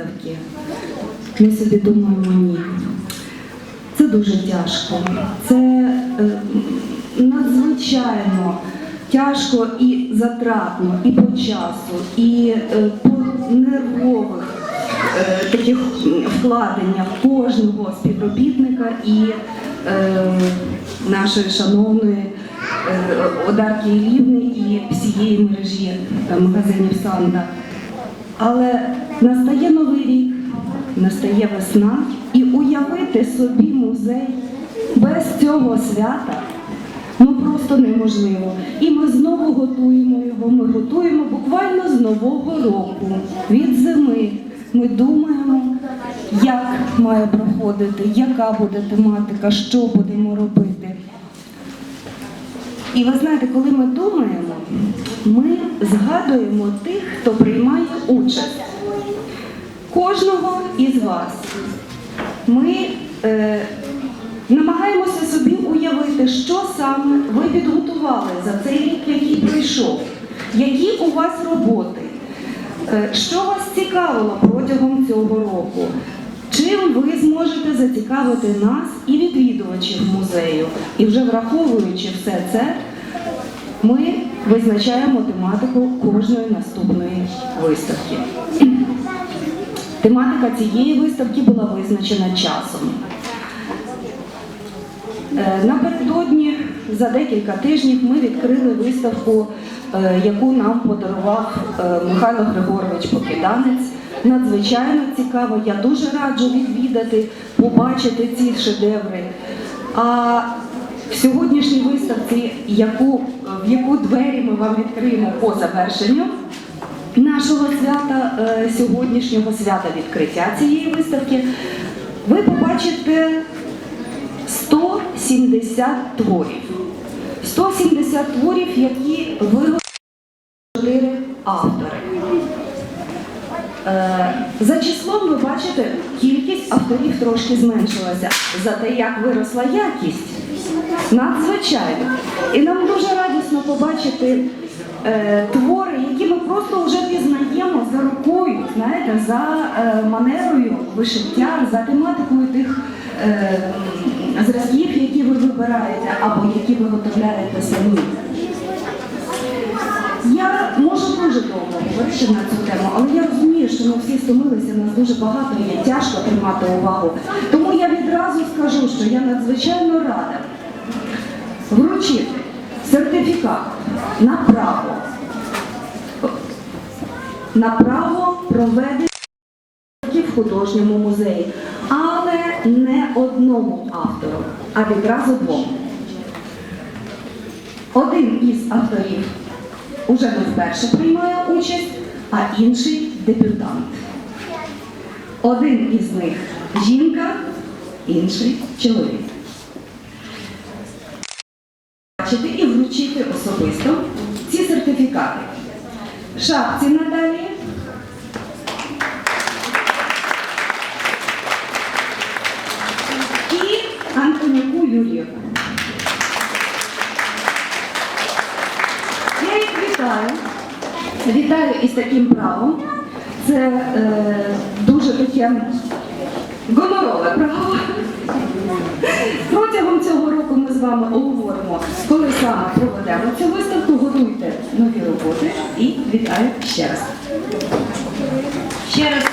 виставки, ми собі думаємо ні. Це дуже тяжко. Це е, надзвичайно тяжко і затратно, і по часу, і е, по нервових е, таких вкладеннях кожного співробітника і нашої шановної Одарки Ілівни і всієї мережі магазинів Санда. Але настає новий рік, настає весна, і уявити собі музей без цього свята ну просто неможливо. І ми знову готуємо його. Ми готуємо буквально з нового року, від зими. Ми думаємо, як має проходити, яка буде тематика, що будемо робити. І ви знаєте, коли ми думаємо, ми згадуємо тих, хто приймає участь. Кожного із вас. Ми е, намагаємося собі уявити, що саме ви підготували за цей рік, який пройшов, які у вас роботи, е, що вас цікавило протягом цього року. Зацікавити нас і відвідувачів музею? І вже враховуючи все це, ми визначаємо тематику кожної наступної виставки. Тематика цієї виставки була визначена часом. Е, Напередодні за декілька тижнів ми відкрили виставку, е, яку нам подарував е, Михайло Григорович Покиданець. Надзвичайно цікаво. Я дуже раджу відвідати, побачити ці шедеври. А в сьогоднішній виставці, яку, в яку двері ми вам відкриємо по завершенню нашого свята, е, сьогоднішнього свята відкриття цієї виставки, ви побачите 170 творів. 170 творів, які виготовили чотири автори. Е, За числом ви бачите, кількість авторів трошки зменшилася. Зате як виросла якість, надзвичайно. І нам дуже радісно побачити е, твори, які ми просто вже пізнаємо за рукою, знаєте, за е, манерою вишиття, за тематикою тих е, зразків, які ви вибираєте або які ви виготовляєте самі. Я можу дуже довго говорити на цю тему, але що ми всі стомилися, нас дуже багато і тяжко тримати увагу. Тому я відразу скажу, що я надзвичайно рада вручити сертифікат на право, на право проведення в художньому музеї, але не одному автору, а відразу двом. Один із авторів уже не вперше приймає участь, а інший дебютант. Один із них жінка, інший чоловік. Бачити і вручити особисто ці сертифікати. Шапці Наталії. І Антоніку Юрію. Я їх вітаю. Вітаю із таким правом. Це е, дуже таке гонорове право. Протягом цього року ми з вами обговоримо, коли саме проведемо цю виставку, готуйте нові роботи і вітаю ще раз. Ще раз